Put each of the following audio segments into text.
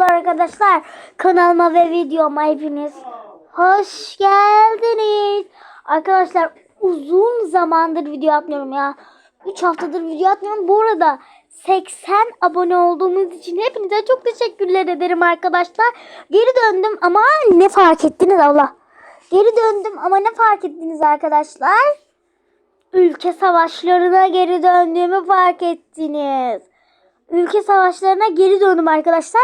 Arkadaşlar kanalıma ve videoma hepiniz hoş geldiniz. Arkadaşlar uzun zamandır video atmıyorum ya. 3 haftadır video atmıyorum. Bu arada 80 abone olduğumuz için hepinize çok teşekkürler ederim arkadaşlar. Geri döndüm ama ne fark ettiniz Allah. Geri döndüm ama ne fark ettiniz arkadaşlar? Ülke savaşlarına geri döndüğümü fark ettiniz ülke savaşlarına geri döndüm arkadaşlar.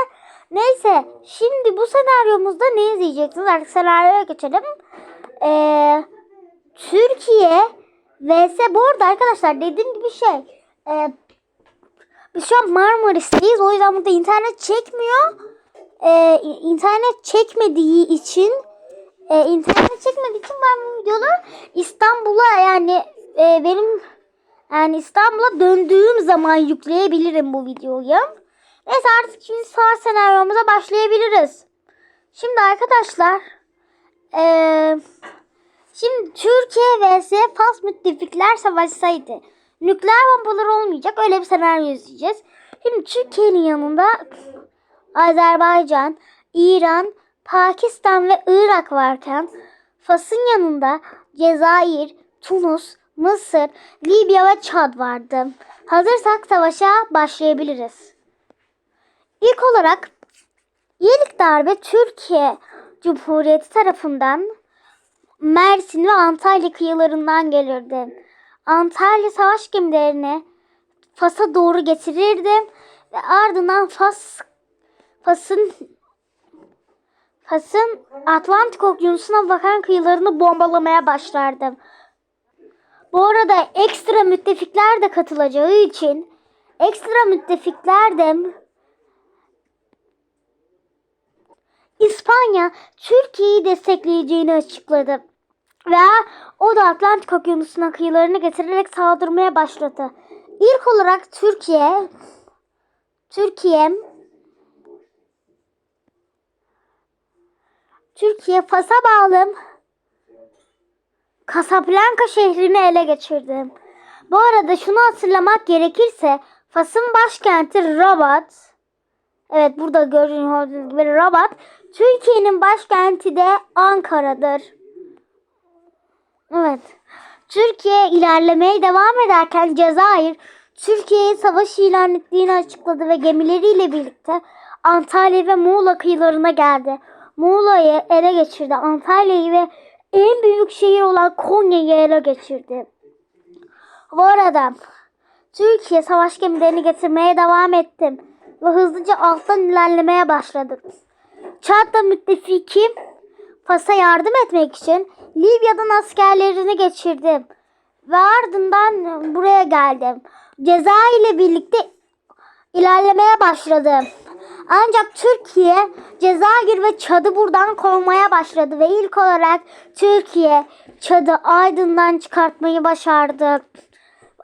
Neyse şimdi bu senaryomuzda ne izleyeceksiniz? Artık senaryoya geçelim. Ee, Türkiye vs bu arada arkadaşlar dediğim gibi şey e, biz şu an Marmaris'teyiz. O yüzden burada internet çekmiyor. Ee, internet çekmediği için e, internet çekmediği için ben bu videoları İstanbul'a yani e, benim yani İstanbul'a döndüğüm zaman yükleyebilirim bu videoyu. Neyse artık şimdi sağ senaryomuza başlayabiliriz. Şimdi arkadaşlar eee, şimdi Türkiye vs Fas müttefikler savaşsaydı nükleer bombalar olmayacak öyle bir senaryo izleyeceğiz. Şimdi Türkiye'nin yanında Azerbaycan, İran, Pakistan ve Irak varken Fas'ın yanında Cezayir, Tunus, Mısır, Libya ve Çad vardı. Hazırsak savaşa başlayabiliriz. İlk olarak Yenik darbe Türkiye Cumhuriyeti tarafından Mersin ve Antalya kıyılarından gelirdi. Antalya savaş gemilerini Fas'a doğru getirirdi ve ardından Fas Fas'ın Fas'ın Atlantik Okyanusu'na bakan kıyılarını bombalamaya başlardı. Bu arada ekstra müttefikler de katılacağı için ekstra müttefikler de İspanya Türkiye'yi destekleyeceğini açıkladı. Ve o da Atlantik Okyanusu'na kıyılarını getirerek saldırmaya başladı. İlk olarak Türkiye Türkiye Türkiye Fas'a bağlı Casablanca şehrini ele geçirdi. Bu arada şunu hatırlamak gerekirse Fas'ın başkenti Rabat. Evet burada gördüğünüz gibi Rabat. Türkiye'nin başkenti de Ankara'dır. Evet. Türkiye ilerlemeye devam ederken Cezayir Türkiye'ye savaş ilan ettiğini açıkladı ve gemileriyle birlikte Antalya ve Muğla kıyılarına geldi. Muğla'yı ele geçirdi. Antalya'yı ve en büyük şehir olan Konya'yı ele geçirdi. Bu arada Türkiye savaş gemilerini getirmeye devam etti ve hızlıca alttan ilerlemeye başladı. Çad'da müttefiki Fas'a yardım etmek için Libya'dan askerlerini geçirdi ve ardından buraya geldi. Cezayir ile birlikte ilerlemeye başladı. Ancak Türkiye Cezayir ve Çad'ı buradan kovmaya başladı ve ilk olarak Türkiye Çad'ı Aydın'dan çıkartmayı başardı.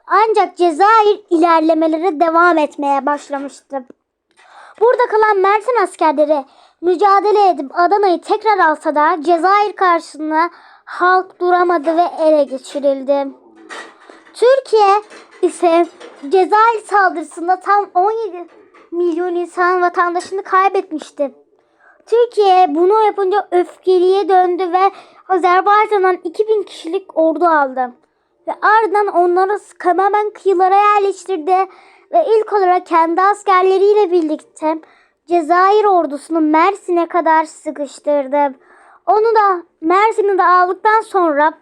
Ancak Cezayir ilerlemelere devam etmeye başlamıştı. Burada kalan Mersin askerleri mücadele edip Adana'yı tekrar alsa da Cezayir karşısında halk duramadı ve ele geçirildi. Türkiye ise Cezayir saldırısında tam 17 milyon insan vatandaşını kaybetmişti. Türkiye bunu yapınca öfkeliye döndü ve Azerbaycan'dan 2000 kişilik ordu aldı. Ve ardından onları tamamen kıyılara yerleştirdi ve ilk olarak kendi askerleriyle birlikte Cezayir ordusunu Mersin'e kadar sıkıştırdı. Onu da Mersin'i de aldıktan sonra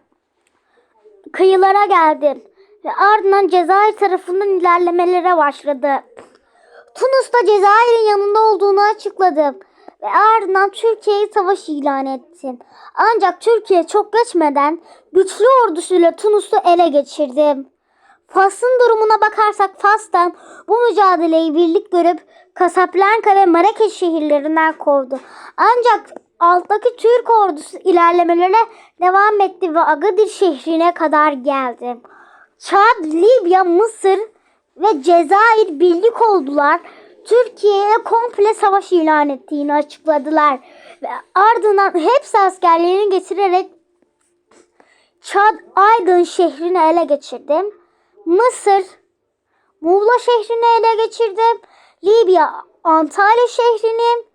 kıyılara geldi ve ardından Cezayir tarafından ilerlemelere başladı. Tunus da Cezayir'in yanında olduğunu açıkladı ve ardından Türkiye'yi savaş ilan etti. Ancak Türkiye çok geçmeden güçlü ordusuyla Tunus'u ele geçirdi. Fas'ın durumuna bakarsak Fas'tan bu mücadeleyi birlik görüp Casablanca ve Marrakeş şehirlerinden kovdu. Ancak alttaki Türk ordusu ilerlemelere devam etti ve Agadir şehrine kadar geldi. Çad, Libya, Mısır ve Cezayir birlik oldular. Türkiye'ye komple savaş ilan ettiğini açıkladılar. Ve ardından hepsi askerlerini getirerek Çad Aydın şehrini ele geçirdi. Mısır Muğla şehrini ele geçirdi. Libya Antalya şehrini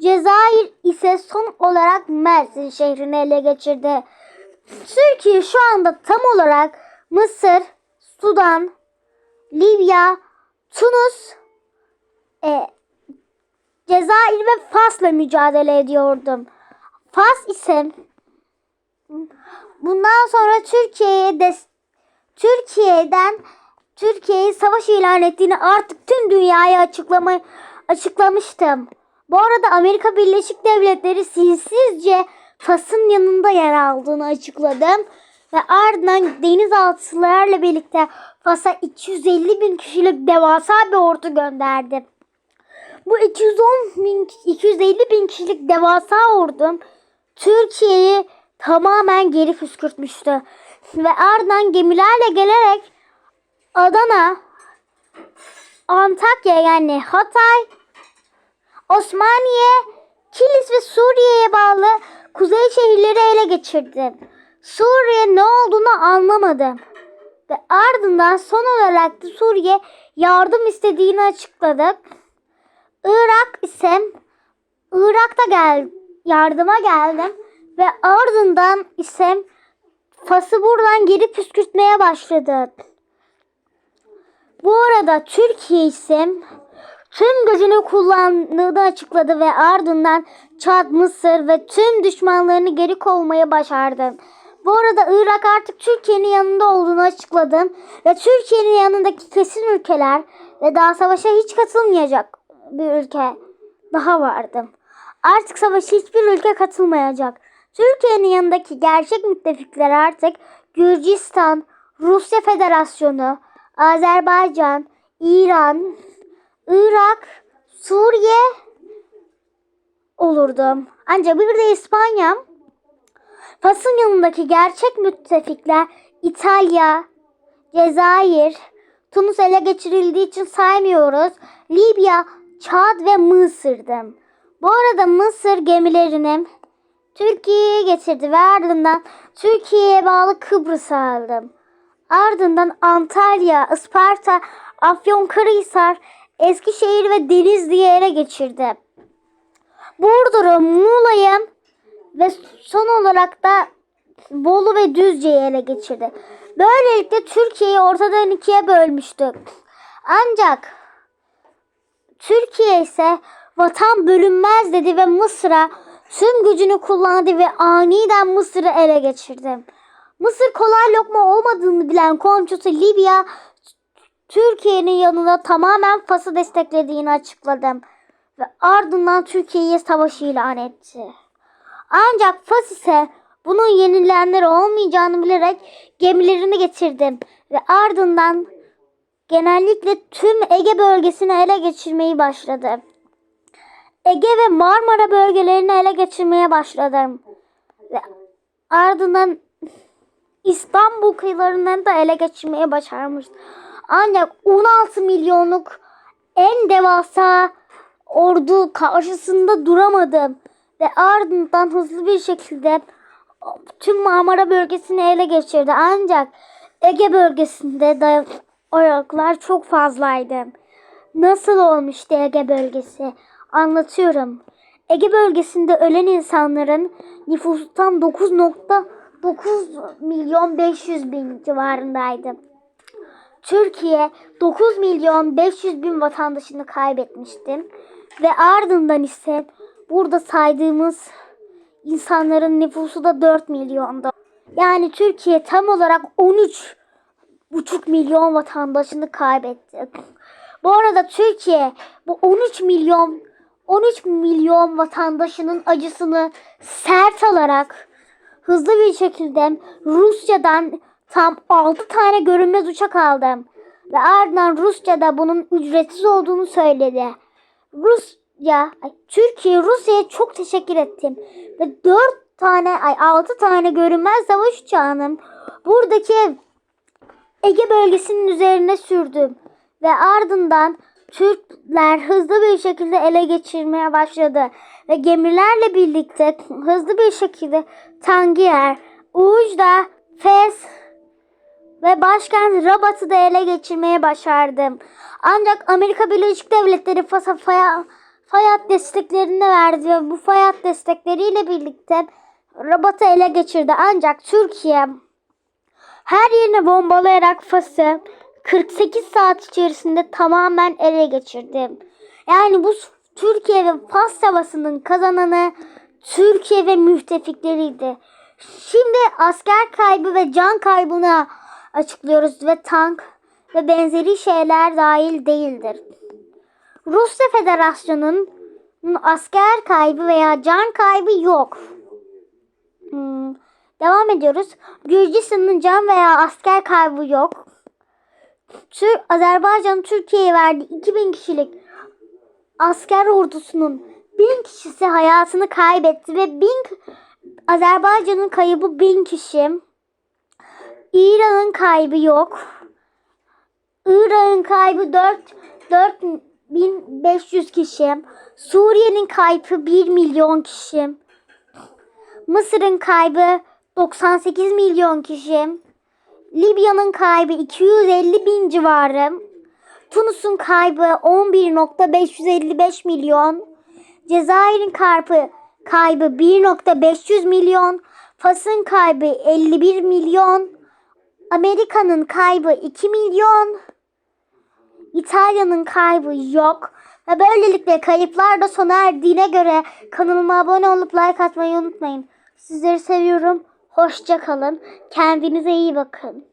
Cezayir ise son olarak Mersin şehrini ele geçirdi. Türkiye şu anda tam olarak Mısır, Sudan, Libya, Tunus, e, Cezayir ve Fas'la mücadele ediyordum. Fas ise bundan sonra Türkiye'ye des Türkiye'den Türkiye'yi savaş ilan ettiğini artık tüm dünyaya açıklama açıklamıştım. Bu arada Amerika Birleşik Devletleri sinsizce Fas'ın yanında yer aldığını açıkladım. Ve ardından denizaltılarla birlikte Fas'a 250 bin kişilik devasa bir ordu gönderdi. Bu 210 bin, 250 bin kişilik devasa ordu Türkiye'yi tamamen geri püskürtmüştü. Ve ardından gemilerle gelerek Adana, Antakya yani Hatay, Osmaniye, Kilis ve Suriye'ye bağlı kuzey şehirleri ele geçirdi. Suriye ne olduğunu anlamadı. Ve ardından son olarak da Suriye yardım istediğini açıkladı. Irak ise Irak'ta gel yardıma geldim ve ardından ise Fas'ı buradan geri püskürtmeye başladı. Bu arada Türkiye ise tüm gücünü kullandığını açıkladı ve ardından Çad, Mısır ve tüm düşmanlarını geri kovmayı başardı. Bu arada Irak artık Türkiye'nin yanında olduğunu açıkladı ve Türkiye'nin yanındaki kesin ülkeler ve daha savaşa hiç katılmayacak bir ülke daha vardı. Artık savaşa hiçbir ülke katılmayacak. Türkiye'nin yanındaki gerçek müttefikler artık Gürcistan, Rusya Federasyonu, Azerbaycan, İran, Irak, Suriye olurdu. Ancak bir de İspanya, Fas'ın yanındaki gerçek müttefikler İtalya, Cezayir, Tunus ele geçirildiği için saymıyoruz. Libya, Çad ve Mısır'dı. Bu arada Mısır gemilerini Türkiye'ye getirdi ve ardından Türkiye'ye bağlı Kıbrıs'ı aldı. Ardından Antalya, Isparta, Afyonkarahisar, Eskişehir ve Denizli'yi ele geçirdi. Burdur'u, Muğla'yı ve son olarak da Bolu ve Düzce'yi ele geçirdi. Böylelikle Türkiye'yi ortadan ikiye bölmüştü. Ancak Türkiye ise vatan bölünmez dedi ve Mısır'a tüm gücünü kullandı ve aniden Mısır'ı ele geçirdi. Mısır kolay lokma olmadığını bilen komşusu Libya Türkiye'nin yanında tamamen Fas'ı desteklediğini açıkladı ve ardından Türkiye'ye savaş ilan etti. Ancak Fas ise bunun yenilenler olmayacağını bilerek gemilerini getirdi ve ardından genellikle tüm Ege bölgesini ele geçirmeyi başladı. Ege ve Marmara bölgelerini ele geçirmeye başladı. Ve ardından İstanbul kıyılarından da ele geçirmeye başarmış. Ancak 16 milyonluk en devasa ordu karşısında duramadı. Ve ardından hızlı bir şekilde tüm Marmara bölgesini ele geçirdi. Ancak Ege bölgesinde dayanaklar çok fazlaydı. Nasıl olmuştu Ege bölgesi? Anlatıyorum. Ege bölgesinde ölen insanların nüfustan 9.9 milyon 500 bin civarındaydı. Türkiye 9 milyon 500 bin vatandaşını kaybetmişti. Ve ardından ise burada saydığımız insanların nüfusu da 4 milyonda. Yani Türkiye tam olarak 13 buçuk milyon vatandaşını kaybetti. Bu arada Türkiye bu 13 milyon 13 milyon vatandaşının acısını sert alarak hızlı bir şekilde Rusya'dan tam 6 tane görünmez uçak aldım. Ve ardından Rusya da bunun ücretsiz olduğunu söyledi. Rusya, ay, Türkiye Rusya'ya çok teşekkür ettim. Ve 4 tane, ay 6 tane görünmez savaş uçağının buradaki Ege bölgesinin üzerine sürdüm. Ve ardından Türkler hızlı bir şekilde ele geçirmeye başladı. Ve gemilerle birlikte hızlı bir şekilde Tangier, Ucda, Fes ve başkent Rabat'ı da ele geçirmeye başardım. Ancak Amerika Birleşik Devletleri Fas'a, Faya- fay hat desteklerini de verdi ve bu fay hat destekleriyle birlikte Rabat'ı ele geçirdi. Ancak Türkiye her yerine bombalayarak Fas'ı 48 saat içerisinde tamamen ele geçirdi. Yani bu Türkiye ve Fas savaşının kazananı Türkiye ve müttefikleriydi. Şimdi asker kaybı ve can kaybına açıklıyoruz ve tank ve benzeri şeyler dahil değildir. Rusya Federasyonu'nun asker kaybı veya can kaybı yok. Hmm, Devam ediyoruz. Gürcistan'ın can veya asker kaybı yok. Tür Azerbaycan Türkiye'ye verdiği 2000 kişilik asker ordusunun 1000 kişisi hayatını kaybetti ve 1000 Azerbaycan'ın kaybı 1000 kişi. İran'ın kaybı yok. İran'ın kaybı 4 4500 kişi. Suriye'nin kaybı 1 milyon kişi. Mısır'ın kaybı 98 milyon kişi. Libya'nın kaybı 250 bin civarı. Tunus'un kaybı 11.555 milyon. Cezayir'in kaybı kaybı 1.500 milyon. Fas'ın kaybı 51 milyon. Amerika'nın kaybı 2 milyon. İtalya'nın kaybı yok. Ve böylelikle kayıplar da sona erdiğine göre kanalıma abone olup like atmayı unutmayın. Sizleri seviyorum. Hoşça kalın. Kendinize iyi bakın.